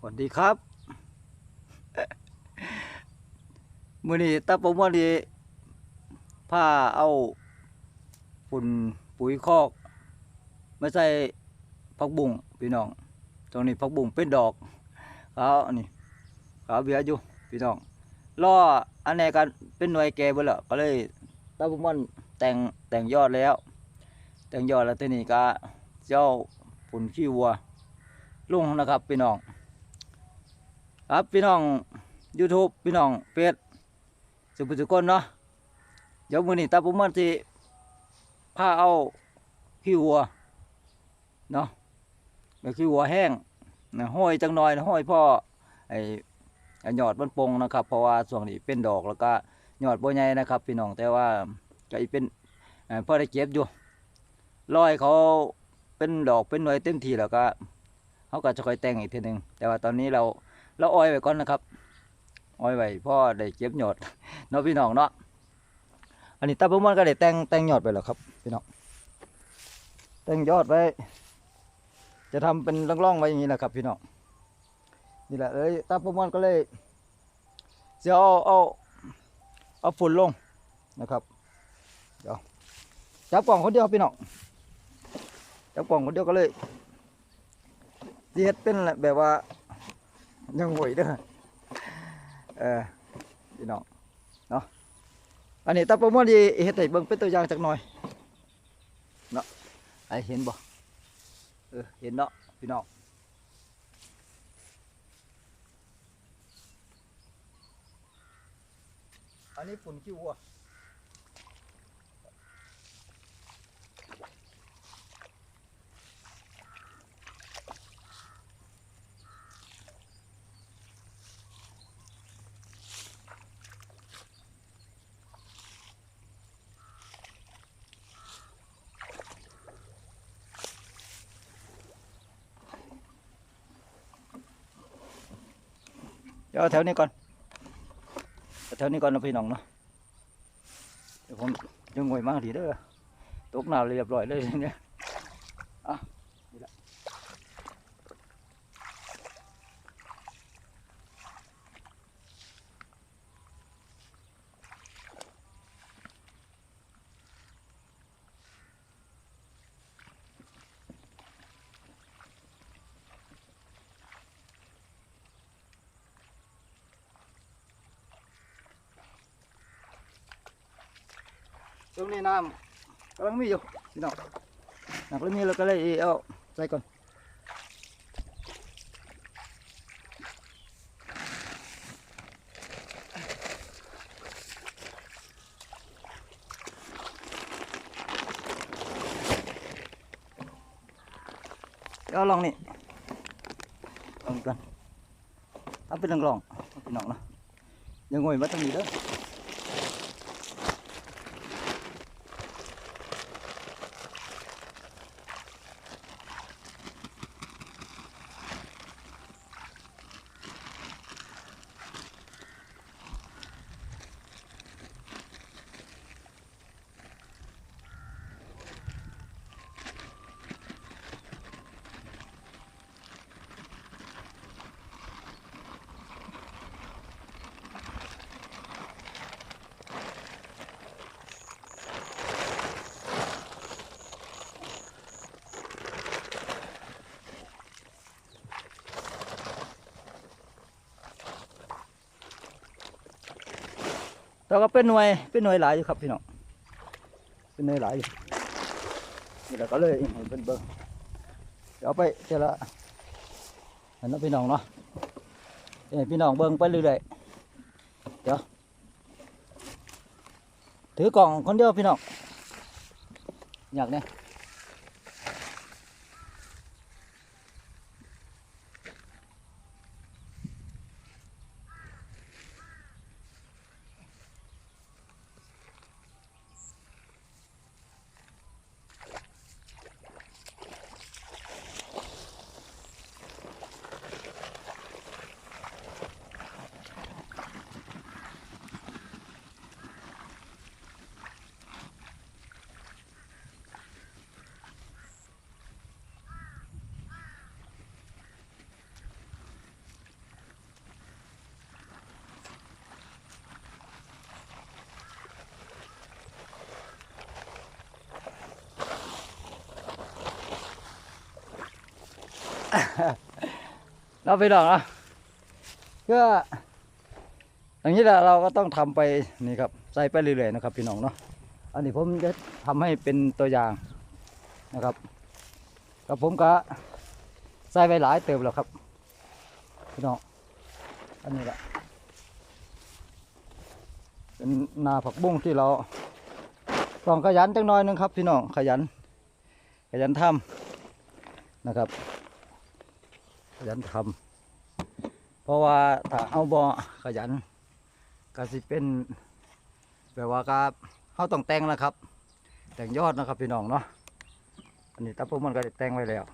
สวัสดีครับมื่อนี้ตาผมวันนี้ผ้าเอาฝุ่นปุ๋ยคอกมาใส่ผักบุ้งพี่น้อง ตรงนี้ผักบุ้งเป็นดอกเขาอันนี้เขาเบียอยู่พี่น้องล่ออันไหนกันเป็นหน่วยแก่เบ่แล้วก็เลยตาผมวันแต่งแต่งยอดแล้ว แต่งยอดแล้วทีนี้ก็เจ้าฝุ่นขี้วัวลุงนะครับพี่น้อง ครับพี่น้อง YouTube พี่น้องเฟซสุภุสุคนเนาะเดี๋ยวมือนี้ตาผมมันสิพาเอาขี้วัวเนาะแบบขี้วัวแห้งนะห้อยจังหน่อยนะห้อยพ่อไอ้ไอ้ยอดมันปงนะครับ เพราะว่าช่วงนี้เป็นดอกแล้วก็ยอดบ่ใหญ่นะครับพี่น้องแต่ว่าก็อีเป็นเอ่อได้เก็บอยู่รอยเขาเป็นดอกเป็นหน่วยเต็มทีแล้วก็เขาก็จะคอยแต่งอีกทีหนึ่งแต่ว่าตอนนี้เรา เราอ้อยไว้ก่อนนะครับอ้อยไว้พ่อได้เก็บหยอดเนาะพี่น้องเนาะอันนี้ตาเพิ่มมันก็ได้แต่งแต่งยอดไปแล้วครับพี่น้องแต่งยอดไว้ จะทำเป็นร่องๆไว้อย่างนี้แหละครับ พี่น้องนี่แหละเลยตาเพิ่มมันก็เลยจะเอาเอาเอาฝุ่นลงนะครับเดี๋ยวจับกล่องคนเดียวพี่น้องจับกล่องคนเดียวก็เลยสิเฮ็ดเป็นแบบว่า ยังไหวเด้อเออพี่น้องเนาะอันนี้ตาประมวลดีเฮ็ดให้เบิ่งเป็นตัวอย่างจักหน่อยเนาะไอเห็นบ่เออเห็นเนาะพี่น้องอันนี้ฝุ่นขี้วัว ดี๋ยวเอาแถวนี้ก่อนแถวนี้ก่อนนะพี่น้องเนาะเดี๋ยวผมยังงวยมากทีเด้อตกหนาวเรียบร้อยเลยเนี่ยอะนี่ละ ตรงนี้น้ำกำลังมีอยู่พี่น้องน้ำกำลังมีเราก็เลยเอาใส่ก่อนเดี๋ยวเอาลองนี่ลองกันเอาเป็นลองลองๆพี่น้องเนาะอยังงวยมาตรงนี้เด้อ เราก็เป็นหน่วยเป็นหน่วยหลายอยู่ครับพี่น้องเป็นหน่วยหลายอยู่นี่เราก็เลยเห้เป็นเบอร์เดี๋ยวไปเจละอันนะพี่น้องเนาะเห็นพี่น้องเบิ้งไปเรื่อยๆเดี๋ยวถือกล่องคนเดียวพี่น้องอยากเนี่ย เราไปดอกนะเพื่ออย่างนี้แหละเราก็ต้องทำไปนี่ครับใส่ไปเรื่อยๆนะครับ พี่น้องเนาะอันนี้ผมจะทำให้เป็นตัวอย่างนะครับกับผมก็ใส่ไปหลายเติมแล้วครับพี่น้องอันนี้แหละเป็นนาผักบุ้งที่เราต้องขยันจังน้อยนึงครับ พี่น้องขยัน ขยันทำนะครับ ขยันทำเพราะว่าถ้าเอาบ่ขยันก็สิเป็นแบบว่าก็เขาต้องแต่งนะครับ แต่งยอดนะครับพี่น้องเนาะอันนี้ตาพวกมันก็แต่งไว้แล้ว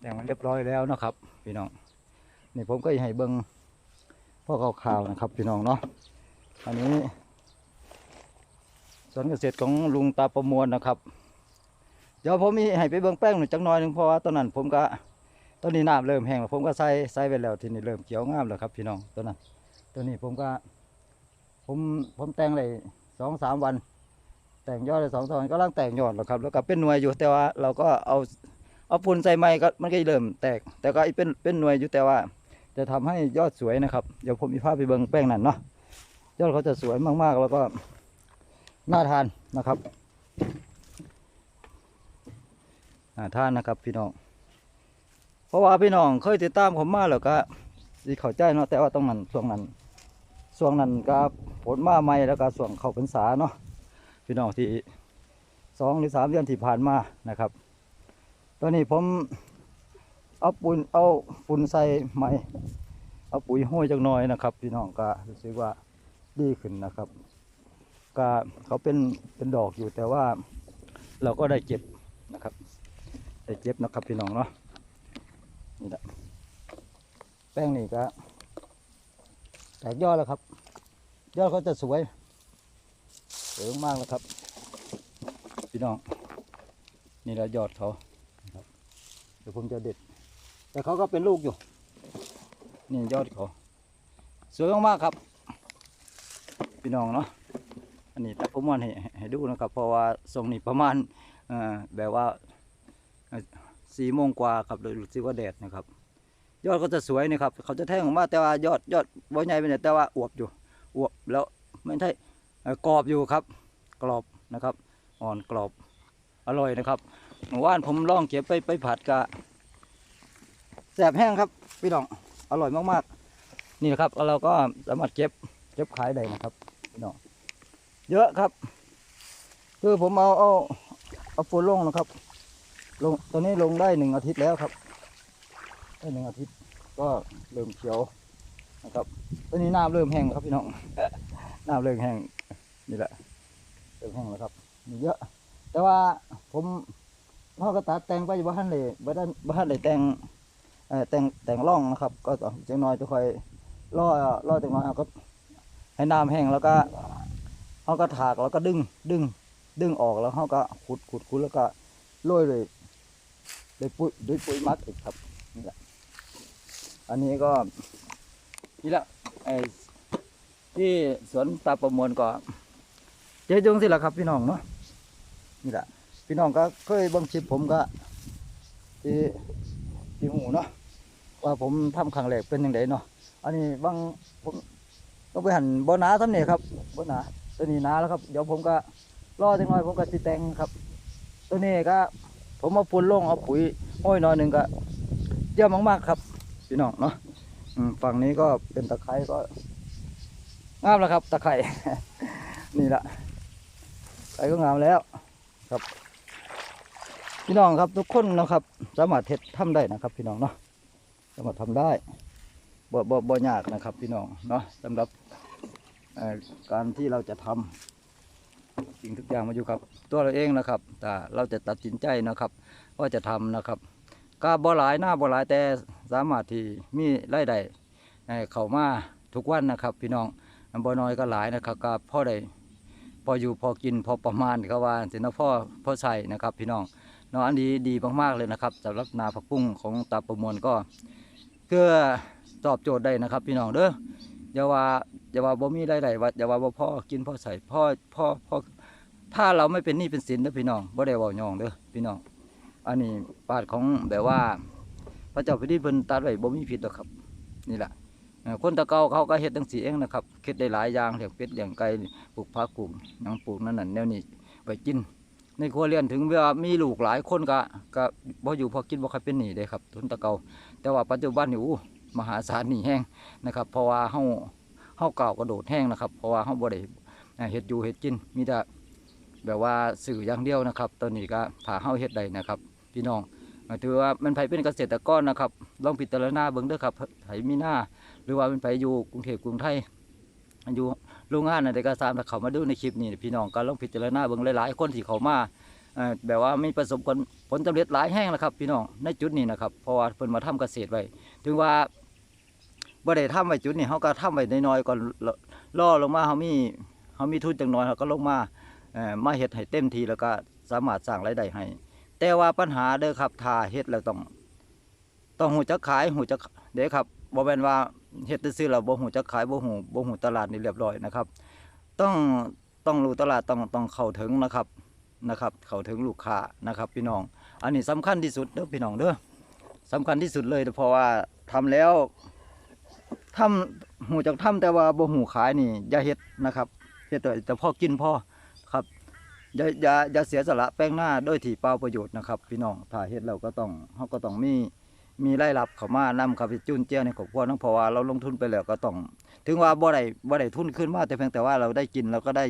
แต่งมันเรียบร้อยแล้วนะครับ พี่น้องนี่ผมก็ให้เบิ้งพ่อข่าวๆนะครับ พี่น้องเนาะอันนี้สวนเกษตรของลุงตาประมวลนะครับ เดี๋ยวผมมีให้ไปเบิ้งแป้งหน่อยจังน่อยหนึ่งเพราะว่าตอนนั้นผมก็ ตอนนี้น้ำเริ่มแห้งแล้วผมก็ใส่ใส่ไปแล้วทีนี้เริ่มเขียวงามแล้วครับ พี่น้องตัวนั้นตัวนี้ผมก็ผมผมแต่งเลยสองสามวัน แต่งยอดเลยสองสามวันก็ร่างแต่งยอดแล้วครับ แล้วก็เป็นหน่วยอยู่แต่ว่าเราก็เอาเอาฝุ่นใส่ไม้ก็มันก็เริ่มแตก แต่ก็เป็นเป็นหน่วยอยู่แต่ว่า จะทำให้ยอดสวยนะครับเดี๋ยวผมมีภาพไปเบิ้งแป้งนั่นเนาะยอดเขาจะสวยมากๆ แล้วก็น่าทานนะครับน่าทานนะครับพี่น้อง ราะว่าพี่น้องเคยติดตามผมมาแล้วก็สิเข้าใจเนาะแต่ว่าตรงนั้นช่วงนั้นช่วงนั้นก็ผลมาใหม่แล้วก็ช่วงเข้าพรรษาเนาะพี่น้องที่สองหรือสามเดือนที่ผ่านมานะครับ ตอนนี้ผมเอาปุ๋ยเอาฝุ่นใส่ใหม่ เอาปุ๋ยห้อยจักน่อยนะครับ พี่น้องก็รู้สึกว่าดีขึ้นนะครับ ก็เขาเป็นเป็นดอกอยู่แต่ว่าเราก็ได้เก็บนะครับ ได้เก็บนะครับพี่น้องเนาะ นี่แหละแป้งนี่ก็แตกยอดแล้วครับ ยอดเขาจะสวยสวยมากแล้วครับ พี่น้อง นี่แหละยอดเขาเดี๋ยวผมจะเด็ด แต่เขาก็เป็นลูกอยู่ นี่ยอดเขาสวยมากๆครับ พี่น้องเนาะอันนี้ตัดผมวันให้ให้ดูนะครับ เพราะว่าทรงนี้ประมาณแบบว่า สี่โมงกว่าครับเลยรู้สึกว่าแดดนะครับ ยอดก็จะสวยนะครับ เขาจะแท่งออกมาแต่ว่ายอดยอดบ่ใหญ่ไปเนี่ยแต่ว่าอวบอยู่อวบแล้วไม่ใช่กรอบอยู่ครับ กรอบนะครับ อ่อนกรอบอร่อยนะครับเมื่อวานผมลองเก็บไปไปผัดกะแสบแห้งครับพี่น้องอร่อยมากๆ นี่นะครับแล้วเราก็สามารถเก็บเก็บขายได้นะครับพี่น้องเยอะครับ คือผมเอาเอาเอาฝุ่นลงนะครับ ลงตอนนี้ลงได้หนึ่งอาทิตย์แล้วครับได้หนึ่งอาทิตย์ก็เริ่มเขียวนะครับตอนนี้น้ำเริ่มแห้งครับพี่น้องน้ำเริ่มแห้งนี่แหละเริ่มแห้งแล้วครับมีเยอะ แต่ว่าผมพ่อก็ตัดแต่งไปบ้านเลยบ้านบ้านเลยแต่งแต่งแต่งร่องนะครับ ก็ต่อจังน้อยจะคอยล่อล่อจังน้อยก็ให้น้ำแห้งแล้วก็เขาก็ถากแล้วก็ดึงดึงดึงออกแล้วเขาก็ขุดขุดขุดแล้วก็โรยเลย ด้วยปุ๋ยด้วยปุ๋ยมักอีกครับนี่แหละอันนี้ก็นี่แหละไอ้ที่สวนตาประมวลก็เจ๊จงสิละครับ พี่น้องเนาะนี่แหละพี่น้องก็เคยบังคลิปผมก็ที่ที่หูเนาะว่าผมทำครั้งแรกเป็นยังไงเนาะอันนี้บางผมต้องไปหันบ่อนาทำเนี่ยครับบ่อนาตัวนี้นาแล้วครับ เดี๋ยวผมก็รอจังหน่อยผมก็สิแต่งครับ ตัวนี้ก็ ผมเอาฝุ่นลงเอาปุ๋ยห้อยน่อยหนึ่งก็เยอะมากๆครับพี่น้องเนาะฝั่งนี้ก็เป็นตะไคร้ก็งามแล้วครับ ตะไคร้นี่แหละไคร้ก็งามแล้วครับ พี่น้องครับทุกคนนะครับ สามารถเฮ็ดทำได้นะครับ พี่น้องเนาะสามารถทำได้บ่บ่บ่ยากนะครับ พี่น้องเนาะสำหรับการที่เราจะทำ สิ่งทุกอย่างมาอยู่กับ ตัวเราเองนะครับแต่เราจะตัดสินใจนะครับ ว่าจะทำนะครับก็บ่หลายหน้าบ่หลายแต่สามารถที่มีรายได้เอ่อเข้ามาทุกวันนะครับ พี่น้องบ่น้อยก็หลายนะครับก็พ่อได้พออยู่พอกินพอประมาณก็ว่าสินะพ่อพ่อใส่นะครับ พี่น้องเนาะอันนี้ดีมากๆเลยนะครับสำหรับนาผักปุ้งของตาประมวลก็เพื่อตอบโจทย์ได้นะครับ พี่น้องเด้ออย่าว่า อย่าว่าบ่มีรายได้ว่าอย่าว่าบ่พ่อกินพ่อใส่พ่อพ่อพ่อถ้าเราไม่เป็นหนี้เป็นสินเด้อพี่น้องบ่ได้ว้ายองเด้อพี่น้อง อันนี้ปาดของแบบว่า พระเจ้าแผ่นดินเพิ่นตัดไว้บ่มีผิดหรอกครับ นี่แหละคนตะเกาเขาก็เฮ็ดจังซี่เองนะครับเฮ็ดได้หลายอย่างเลี้ยงเป็ดเลี้ยงไก่ปลูกผักปลูกหยังปลูกนั่นนั่นแนวนี้ไว้กิน ในครัวเรือนถึงเวลามีลูกหลายคนก็ก็บ่อยู่พอกินบ่ค่อยเป็นหนี้เด้ครับทุนตะเกาแต่ว่าปัจจุบันนี่อู้มหาศาลหนี้แห้งนะครับ เพราะว่าเฮา เฮาเก่ากระโดดแห้งนะครับ เพราะว่าเฮาบ่ได้เอ่อเฮ็ดอยู่เฮ็ดกินมีแต่แบบว่าสื่ออย่างเดียวนะครับ ตอนนี้ก็ถ้าเฮาเฮ็ดได้นะครับ พี่น้องถือว่ามันไผเป็นเกษตรกรนะครับลองพิจารณาเบิ่งเด้อครับไผมีหน้า หรือว่ามันไผอยู่กรุงเทพกรุงไทยอยู่โรงงานอะไรก็ตามถ้าเขามาดูในคลิปนี้พี่น้องก็ลองพิจารณาเบิ่งหลายๆคนที่เขามาแบบว่ามีประสบผลผลสำเร็จหลายแห่งแล้วครับ พี่น้องในจุดนี้นะครับเพราะว่าเพิ่นมาทำเกษตรไว้ ถึงว่า บ่ได้ทำไว้จุดนี้เขาก็ทำไว้น้อยๆก่อนล่อลงมาเขามีเขามีทุนจังน้อยเขาก็ลงมาเอ่อมาเฮ็ดให้เต็มทีแล้วก็สามารถสร้างรายได้ให้ แต่ว่าปัญหาเด้อครับถ้าเฮ็ดแล้วต้อง ต้องหูจักขายหูจักเด้ครับบ่แม่นว่าเฮ็ดซื่อๆแล้วบ่หูจักขายบ่หูบ่หูตลาดนี่เรียบร้อยนะครับ ต้องต้องรู้ตลาดต้องต้องเข้าถึงนะครับนะครับ เข้าถึงลูกค้านะครับ พี่น้อง อันนี้สำคัญที่สุดเด้อพี่น้องเด้อสำคัญที่สุดเลยเพราะว่าทำแล้ว ทำหูจักทำแต่ว่าบ่หูขายนี่อย่าเฮ็ดนะครับเฮ็ดแต่แต่พอกินพ่อครับอย่าอย่าอย่าเสียสละแป้งหน้าโดยที่เปล่าประโยชน์นะครับ พี่น้องถ้าเฮ็ดแล้วก็ต้องเฮาก็ต้องมีมีรายรับเขามานำครับจุนเจือในครอบครัวน้องเพราะว่าเราลงทุนไปแล้วก็ต้อง ถึงว่าบ่ได้บ่ได้ทุนขึ้นมาแต่เพียงแต่ว่าเราได้กินเราก็ได้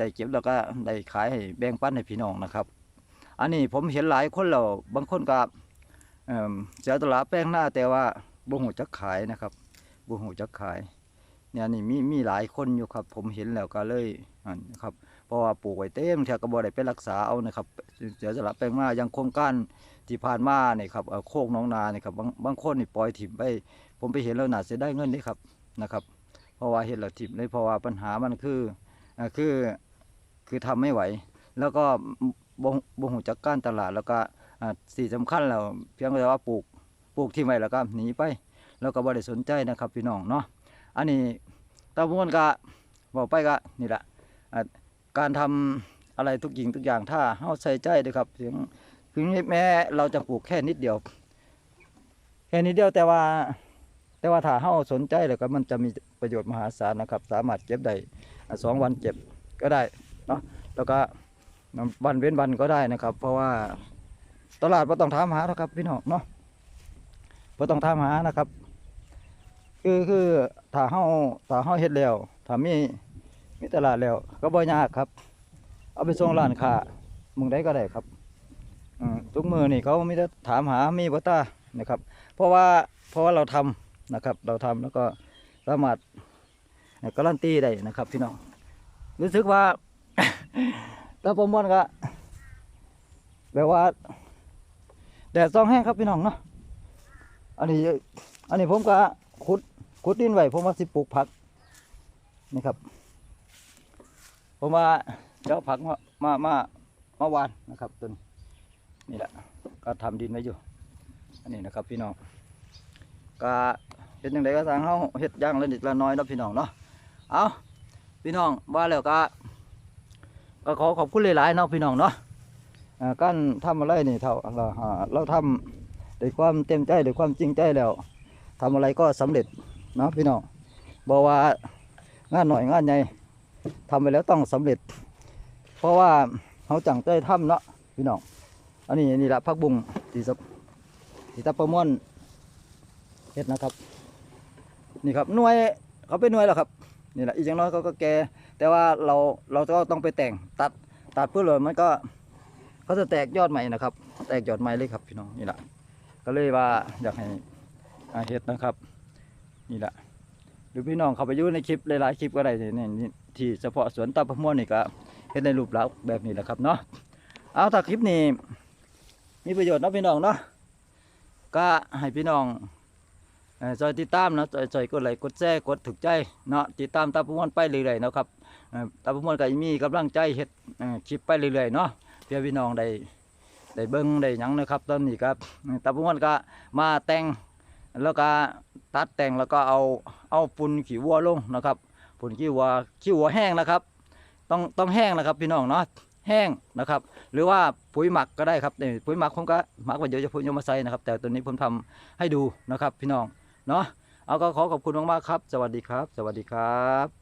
ได้เก็บแล้วก็ได้ขายให้แบ่งปันให้พี่น้องนะครับ อันนี้ผมเห็นหลายคนแล้วบางคนก็เอิ่มเสียตลาดแป้งหน้าแต่ว่าบ่หูจักขายนะครับ บ่หูจักขายเนี่ยนี่มีมีหลายคนอยู่ครับ ผมเห็นแล้วก็เลยอันะครับเพราะว่าปลูกไว้เต็มแถวก็บ่ได้ไปรักษาเอานะครับเสียตลาดแป้งหน้ายังโครงการที่ผ่านมาเนี่ยครับเอ่อโคกน้องนาเนี่ยครับบางบางคนนี่ปล่อยถิ่มไป ผมไปเห็นแล้วน่าเสียได้เงินนี่ครับนะครับ เพราะว่าเห็นแล้วถิ่มเลยเพราะว่าปัญหามันคืออ่อคือคือทำไม่ไหว แล้วก็บ่บ่หูจักการตลาดแล้วก็อ่าสิ่สำคัญแล้วเพียงแต่ว่าปลูกปลูกทิ้งไว้แล้วก็หนีไป แล้วก็บ่ได้สนใจนะครับพี่น้องเนาะอันนี้ตะมวนก็บอกไปก็นี่แหละการทำอะไรทุกอย่างทุกอย่างถ้าเฮาใส่ใจนะครับเสียงถึงแม้เราจะปลูกแค่นิดเดียว แค่นิดเดียวแต่ว่า แต่ว่าถ้าเฮาสนใจแล้วก็มันจะมีประโยชน์มหาศาลนะครับ สามารถเก็บได้สองวันเก็บก็ได้เนาะแล้วก็วันเว้นวันก็ได้นะครับ เพราะว่าตลาดไ่ต้องถามหาครับพี่น้องเนาะไ่ต้องถามหานะครับ คือคือถ้าเฮาถ้าเฮาเฮ็ดแล้วถ้ามีมีตลาดแล้ว ก็บ่ยากครับ เอาไปส่งร้านค้ามึงได้ก็ได้ครับอืมทุกมือนี่เขาไม่ได้ถามหามีบัตานะครับ เพราะว่าเพราะว่าเราทำนะครับ เราทำแล้วก็สามารถการันตีได้นะครับพี่น้องรู้สึกว่าตาประมวลก็แบบว่าแดดซองแห้งครับพี่น้องเนาะอันนี้ อันนี้ผมก็ขุด ขุดดินไว้ผมว่าสิปลูกผักนี่ครับ ผมว่าเจ้าผักมามามามาหวานนะครับต้นนี่แหละก็ทำดินไว้อยู่ อันนี้นะครับพี่น้องก็เฮ็ดยังไงก็ทางเฮาเฮ็ดย่างละนิดละน้อยนะพี่น้องเนาะเอาพี่น้องว่าแล้วก็ก็ขอขอบคุณหลายๆเนาะพี่น้องเนาะการทำอะไรนี่เท่าเราอ่าเราทำด้วยความเต็มใจด้วยความจริงใจแล้วทำอะไรก็สำเร็จ เนาะพี่น้องบอกว่างานหน่อยงานใหญ่ทำไปแล้วต้องสำเร็จ เพราะว่าเขาจังใจทำเนาะพี่น้องอันนี้นี่แหละพักบุงที่สับที่ตะประมวลเฮ็ดนะครับ นี่ครับหน่วยเขาเป็นหน่วยแล้วครับนี่แหละอีกอย่างน้อยเขาก็แก่แต่ว่าเราเราก็ต้องไปแต่งตัดตัดเพื่อเลยมันก็เขาจะแตกยอดใหม่นะครับ แตกยอดใหม่เลยครับพี่น้องนี่แหละก็เลยว่าอยากให้เฮ็ดนะครับ นี่แหละหรือพี่น้องเขาไปยู่ในคลิปหลายๆคลิปก็ได้นี่นี่ที่เฉพาะสวนตะประมวลนี่ก็เฮ็ดในรูปแลักษณ์แบบนี้แหละครับเนาะเอาถ้าคลิปนี้มีประโยชน์เนาะพี่น้องเนาะก็ให้พี่น้องจอยติดตามเนาะจอยจอยกดไลค์กดแชร์กดถูกใจเนาะติดตามตาประมวลไปเรื่อยๆเนาะครับตาประมวลก็มีกำลังใจเฮ็ดคลิปไปเรื่อยๆเนาะเพื่อพี่น้องได้ได้เบิ่งได้ยังนะครับตอนนี้ครับตาประมวลก็มาแต่ง แล้วก็ตัดแต่งแล้วก็เอาเอาปุ่นขี้วัวลงนะครับปุ่นขี้วัวขี้วัวแห้งนะครับ ต้องต้องแห้งนะครับพี่น้องเนาะแห้งนะครับ หรือว่าปุ๋ยหมักก็ได้ครับนี่ปุ๋ยหมักผมก็หมักไว้เดี๋ยวจะพูดยมมาใส่นะครับ แต่ตัวนี้ผมทำให้ดูนะครับ พี่น้องเนาะเอาก็ขอขอบคุณมากๆครับ สวัสดีครับ สวัสดีครับ